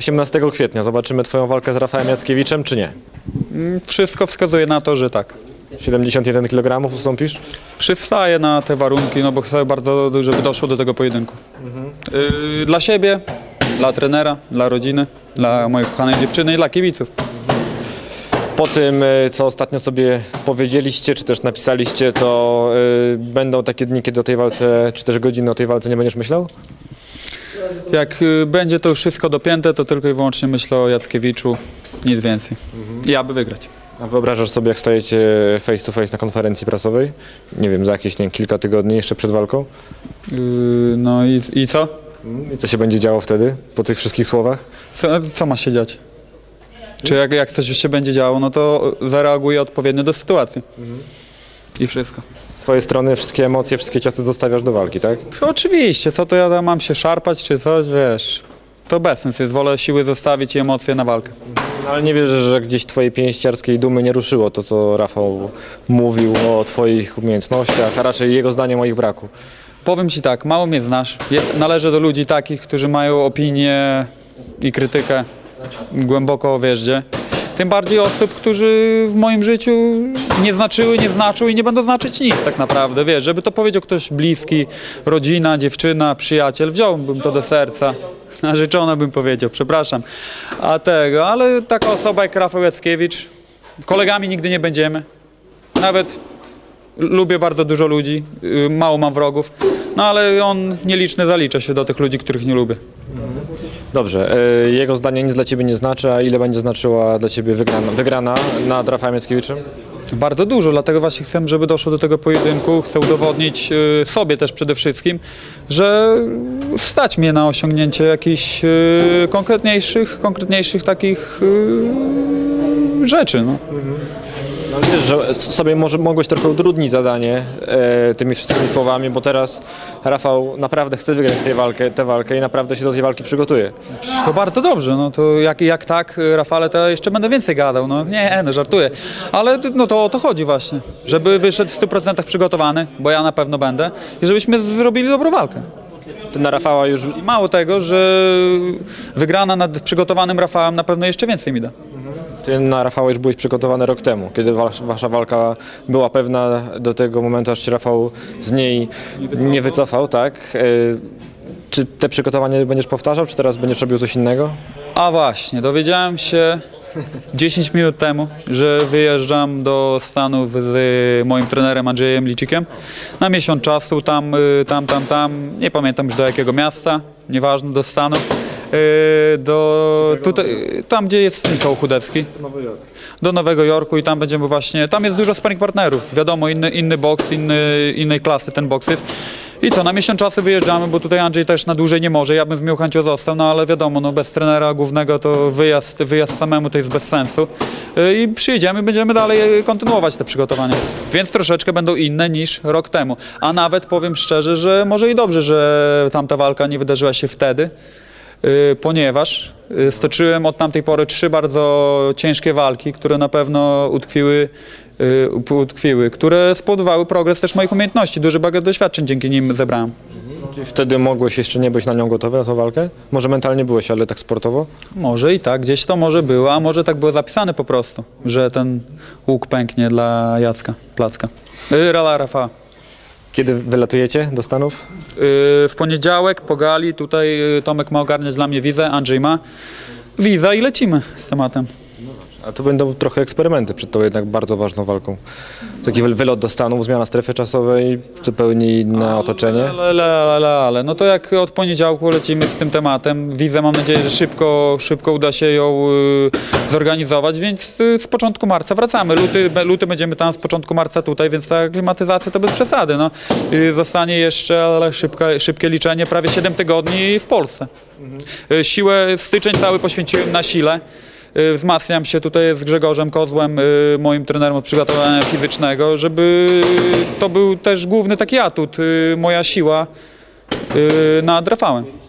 18 kwietnia zobaczymy Twoją walkę z Rafałem Jackiewiczem, czy nie? Mm, Wszystko wskazuje na to, że tak. 71 kg ustąpisz? Przystaję na te warunki, no bo chcę bardzo, żeby doszło do tego pojedynku. Yy, dla siebie, dla trenera, dla rodziny, dla mojej kochanej dziewczyny i dla kibiców. Po tym, y, co ostatnio sobie powiedzieliście, czy też napisaliście, to y, będą takie dni, kiedy o tej walce, czy też godziny o tej walce nie będziesz myślał? Jak y, będzie to już wszystko dopięte, to tylko i wyłącznie myślę o Jackiewiczu, nic więcej. I aby wygrać. A wyobrażasz sobie, jak stajecie face to face na konferencji prasowej? Nie wiem, za jakieś nie, wiem, kilka tygodni jeszcze przed walką? Yy, no i, i co? I co się będzie działo wtedy, po tych wszystkich słowach? co? Co ma się dziać? Czy jak, jak coś się będzie działo, no to zareaguję odpowiednio do sytuacji. I wszystko. Z Twojej strony wszystkie emocje, wszystkie ciosy zostawiasz do walki, tak? Oczywiście, co to ja tam mam się szarpać czy coś, wiesz. To bez sensu jest, wolę siły zostawić i emocje na walkę. No, ale nie wierzę, że gdzieś Twojej pięściarskiej dumy nie ruszyło to, co Rafał mówił o Twoich umiejętnościach, a raczej jego zdaniem o ich braku. Powiem Ci tak, mało mnie znasz. Je- Należę do ludzi takich, którzy mają opinię i krytykę głęboko o wjeździe. Tym bardziej osób, którzy w moim życiu nie znaczyły, nie znaczą i nie będą znaczyć nic tak naprawdę. Wiesz, żeby to powiedział ktoś bliski, rodzina, dziewczyna, przyjaciel, wziąłbym to do serca. Narzeczona bym powiedział, przepraszam. A tego, ale taka osoba jak Rafał Jackiewicz, kolegami nigdy nie będziemy. Nawet lubię bardzo dużo ludzi, y, mało mam wrogów, no ale on nieliczny zalicza się do tych ludzi, których nie lubię. Dobrze, y, jego zdanie nic dla Ciebie nie znaczy, a ile będzie znaczyła dla Ciebie wygrana, wygrana nad Rafałem Jackiewiczem? Bardzo dużo, dlatego właśnie chcę, żeby doszło do tego pojedynku. Chcę udowodnić y, sobie też przede wszystkim, że stać mnie na osiągnięcie jakichś y, konkretniejszych, konkretniejszych takich rzeczy. No. No, wiesz, że sobie może mogłeś trochę utrudnić zadanie e, tymi wszystkimi słowami, bo teraz Rafał naprawdę chce wygrać tę walkę, tę walkę i naprawdę się do tej walki przygotuje. To bardzo dobrze, no to jak, jak tak, Rafale, to jeszcze będę więcej gadał, no nie, no żartuję, ale no to o to chodzi właśnie, żeby wyszedł w 100% przygotowany, bo ja na pewno będę i żebyśmy zrobili dobrą walkę. Ty na Rafała już I mało tego, że wygrana nad przygotowanym Rafałem na pewno jeszcze więcej mi da. Ty na Rafała już byłeś przygotowany rok temu, kiedy wasz, wasza walka była pewna do tego momentu, aż się Rafał z niej nie wycofał, tak? E, Czy te przygotowanie będziesz powtarzał, czy teraz będziesz robił coś innego? A właśnie, dowiedziałem się 10 minut temu, że wyjeżdżam do Stanów z moim trenerem Andrzejem Licikiem na miesiąc czasu, tam, y, tam, tam, tam, nie pamiętam już do jakiego miasta, nieważne, do Stanów. Y, Do, tutaj, tam, gdzie jest Michał Chudecki, do Nowego Jorku i tam będziemy właśnie, tam jest dużo sparring partnerów, wiadomo, inny, inny boks, inny, innej klasy ten boks jest. I co, na miesiąc czasu wyjeżdżamy, bo tutaj Andrzej też na dłużej nie może, ja bym z miłą chęcią został, no ale wiadomo, no bez trenera głównego to wyjazd, wyjazd samemu to jest bez sensu. Y, I przyjedziemy i będziemy dalej kontynuować te przygotowania. Więc troszeczkę będą inne niż rok temu. A nawet powiem szczerze, że może i dobrze, że tamta walka nie wydarzyła się wtedy, ponieważ y, stoczyłem od tamtej pory trzy bardzo ciężkie walki, które na pewno utkwiły, y, utkwiły które spowodowały progres też moich umiejętności. Duży bagaż doświadczeń dzięki nim zebrałem. Czy wtedy mogłeś jeszcze nie być na nią gotowy, na tą walkę? Może mentalnie byłeś, ale tak sportowo? Może i tak, gdzieś to może było, a może tak było zapisane po prostu, że ten łuk pęknie dla Jacka Placka. Yy, Rala Rafa. Kiedy wylatujecie do Stanów? Yy, w poniedziałek po gali tutaj yy, Tomek ma ogarniać dla mnie wizę, Andrzej ma. Wiza i lecimy z tematem. A to będą trochę eksperymenty przed tą jednak bardzo ważną walką. Taki wy- wylot do Stanów, zmiana strefy czasowej, zupełnie inne otoczenie. Ale, ale, ale, ale, no to jak od poniedziałku lecimy z tym tematem, wizę mam nadzieję, że szybko, szybko uda się ją y, zorganizować, więc y, z początku marca wracamy. Luty, be- luty będziemy tam z początku marca tutaj, więc ta klimatyzacja to bez przesady. No. Y, zostanie jeszcze ale szybka, szybkie liczenie, prawie 7 tygodni w Polsce. Y, siłę, styczeń cały poświęciłem na sile. Y, Wzmacniam się tutaj z Grzegorzem Kozłem, y, moim trenerem od przygotowania fizycznego, żeby to był też główny taki atut, y, moja siła nad Rafałem.